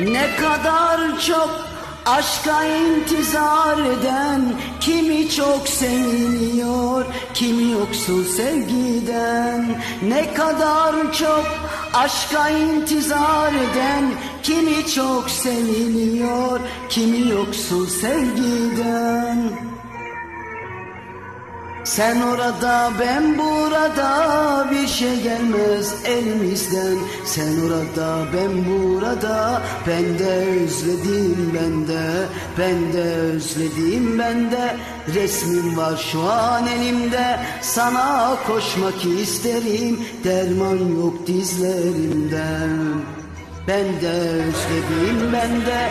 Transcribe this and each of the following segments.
Ne kadar çok aşka intizar eden Kimi çok seviliyor, kimi yoksul sevgiden. Ne kadar çok aşka intizar eden Kimi çok seviliyor, kimi yoksul sevgiden sen orada ben burada bir şey gelmez elimizden. Sen orada ben burada ben de özledim ben de Ben de özledim ben de. Resmin var şu an elimde Sana koşmak isterim. Derman yok dizlerimden Ben de özledim ben de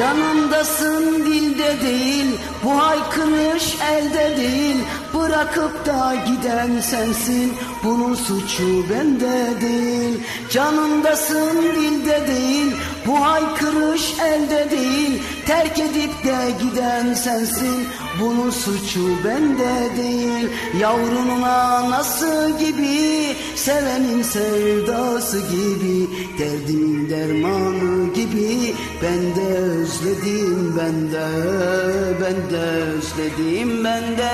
Canımdasın dilde değil Bu haykırış elde değil. Bırakıp da giden sensin Bunun suçu bende değil. Canımdasın dilde değil Bu haykırış elde değil Terk edip de giden sensin. Bunun suçu bende değil. Yavrunun anası gibi Sevenin sevdası gibi Derdimin dermanı gibi. Ben de özledim ben de Ben de özledim ben de.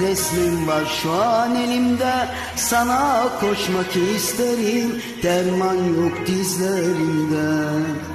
Resmin var şu an elimde. Sana koşmak isterim. Derman yok dizlerimde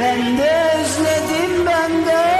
Ben de özledim ben de